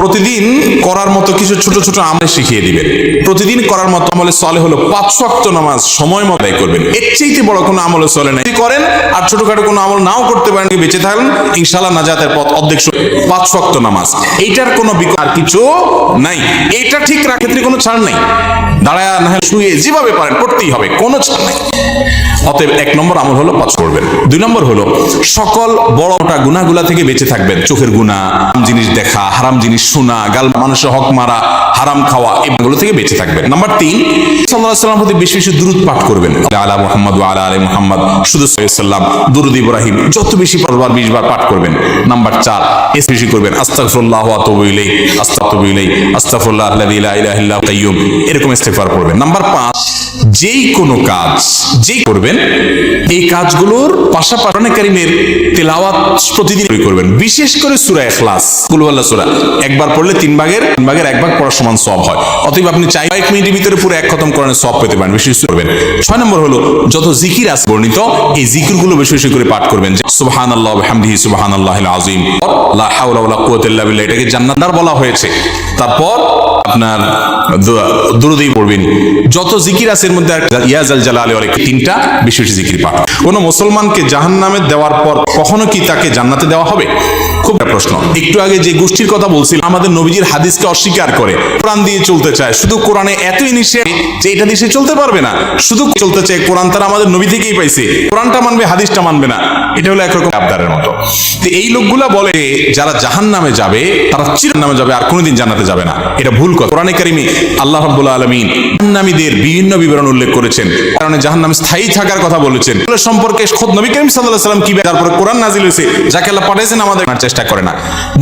প্রতিদিন করার মতো কিছু ছোট ছোট আমলে শিখিয়ে দিবেন। প্রতিদিন করার মতো আমলে সলে হলো পাঁচ ওয়াক্ত নামাজ সময় মতো করবেন। এর চাইতে বড় কোনো আমলে চলে না করেন আর ছোটখাটো কোনো আমল নাও করতে পারেন বেঁচে থাকেন ইনশাল্লাহ নাজাতের পথ অর্ধেক পাঁচ ওয়াক্ত নামাজ। এইটার কোনো বিকল্প আর কিছু নাই। এইটা ঠিক রাখার ক্ষেত্রে কোনো ছাড় নাই। দাঁড়ায় না শুয়ে যেভাবে পারেন, করতেই হবে, কোনো ছাড় নাই। অতএব এক নম্বর আমল হলো পাঁচ করবেন। দুই নম্বর হলো সকল বড়টা গুনাহগুলা থেকে বেঁচে থাকবেন। চোখের গুণা জিনিস দেখা, হারাম জিনিস শোনা গাল মানুষের হক মারা, হারাম খাওয়া, এগুলো থেকে বেঁচে থাকবেন। নাম্বার তিন সাল্লাহ সাল্লাম প্রতি বেশি বেশি দূরত পাঠ করবেন। আলা মোহাম্মদ আলা আলী মোহাম্মদ, শুধু সাল্লাম, দুরুদ ইব্রাহিম, যত বেশি পারবার বিশ বার পাঠ করবেন। নাম্বার চার, এস বেশি করবেন। আস্তাগফিরুল্লাহ ওয়া আতুবু ইলাইহি, আস্তাগফিরু ইলাইহি, আস্তাগফিরুল্লাহ আল্লাযী লা ইলাহা ইল্লা হুয়া কাইয়্যুম। এরকম ইস্তেগফার করবেন। নাম্বার পাঁচ, যেই কোনো কাজ, যেই করবেন, এই কাজগুলোর পাশাপাশি তিন ভাগের ভাগের এক ভাগ পড়ার সওয়াব হয়। অতএব আপনি চাই মিনিটের ভিতরে পুরো কোরআনের সওয়াব পেতে পারেন করবেন। হলো, যত জিকির আছে বর্ণিত, এই বেশি বেশি করে পাঠ করবেন। বিহামদিহি সুবহানাল্লাহিল বিল্লাহ, এটাকে জান্নাতদার বলা হয়েছে। তারপর আপনার দুরুদি পড়বেন। যত জিকির আছে এর মধ্যে ইয়াজাল জালালি ওয়ালাইহি তিনটা বেশি বেশি জিকির পাঠ। কোন মুসলমানকে জাহান্নামে দেওয়ার পর কখনো কি তাকে জান্নাতে দেওয়া হবে? খুব প্রশ্ন। একটু আগে যে গোষ্ঠীর কথা বলছিলাম, আমাদের নবীজির হাদিসকে অস্বীকার করে কোরআন দিয়ে চলতে চায়। শুধু কোরআনে এতই নিষেধ যে এটা দিয়ে চলতে পারবে না। শুধু চলতে চায় কোরআন, তারা আমাদের নবী থেকেই পাইছে। কোরআনটা মানবে, হাদিসটা মানবে না। এটা হলো একরকম আবদারের মতো। তো এই লোকগুলা বলে, যারা জাহান নামে যাবে, তারা চির নামে যাবে, আর কোনোদিন জান্নাতে যাবে না। এটা ভুল কথা। কোরআনে কারিমে আল্লাহ রাব্বুল আলামিন জাহান্নামীদের বিভিন্ন বিবরণ উল্লেখ করেছেন। কারণে জাহান্নামে স্থায়ী থাকার কথা বলেছেন। সম্পর্কে খোদ নবী করিম সাল্লাল্লাহু আলাইহি সাল্লাম কি তারপরে কোরআন নাজিল হয়েছে, যাকে আল্লাহ পাঠাইছেন, আমাদের চেষ্টা করে না।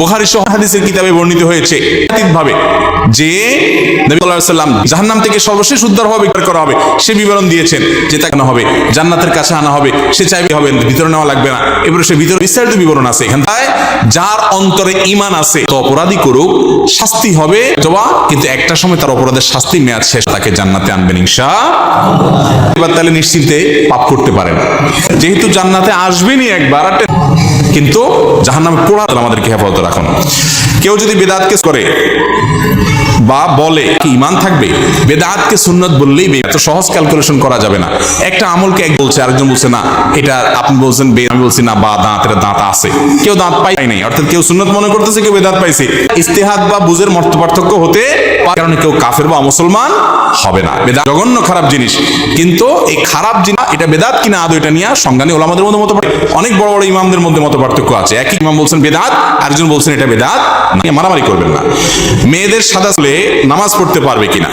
বুখারী সহ হাদিসের কিতাবে বর্ণিত হয়েছে ভাবে যে নবী সাল্লাল্লাহু আলাইহি সাল্লাম জাহান্নাম থেকে সর্বশেষ উদ্ধার হবে করা হবে। সে বিবরণ দিয়েছেন যে তাকে হবে, জান্নাতের কাছে আনা হবে। সে চাইবে হবে, ভিতরে নেওয়া লাগবে না। এবারে সে ভিতরে বিস্তারিত বিবরণ আছে। এখান যার অন্তরে ঈমান আছে তো অপরাধী করুক, শাস্তি হবে, অথবা কিন্তু একটা সময় তার অপরাধের শাস্তি মেয়াদ শেষ তাকে জান্নাতে আনবেন ইনশা এবার তাহলে নিশ্চিন্তে পাপ করতে পারেন যেহেতু জান্নাতে আসবেনই একবার কিন্তু জাহান্নামে পোড়া আমাদেরকে হেফাজত রাখুন। কেউ যদি বেদাতকে করে বা বলে কি ইমান থাকবে? বেদাতকে সুন্নত বললেই এত সহজ ক্যালকুলেশন করা যাবে না। একটা আমলকে এক বলছে, আরেকজন বলছে, না, এটা আপনি বলছেন বে আমি বলছি, না, বা দাঁত, এটা দাঁত আছে। কেউ দাঁত পাই নাই, অর্থাৎ কেউ সুন্নত মনে করতেছে, কেউ বেদাত পাইছে। ইস্তেহাদ বা বুঝের মর্ত পার্থক্য হতে। কারণে কেউ কাফের বা মুসলমান হবে না। বেদাত জঘন্য খারাপ জিনিস। কিন্তু এই খারাপ জিনিস, এটা বেদাত কিনা আদৌ এটা নিয়ে সংজ্ঞানী ওলামাদের মধ্যে মত অনেক বড় বড় ইমামদের মধ্যে মত পার্থক্য আছে। একই ইমাম বলছেন বেদাত, আরেকজন বলছেন এটা বেদাত। মারামারি করবেন না। মেয়েদের সাদা চুলে নামাজ পড়তে পারবে কিনা?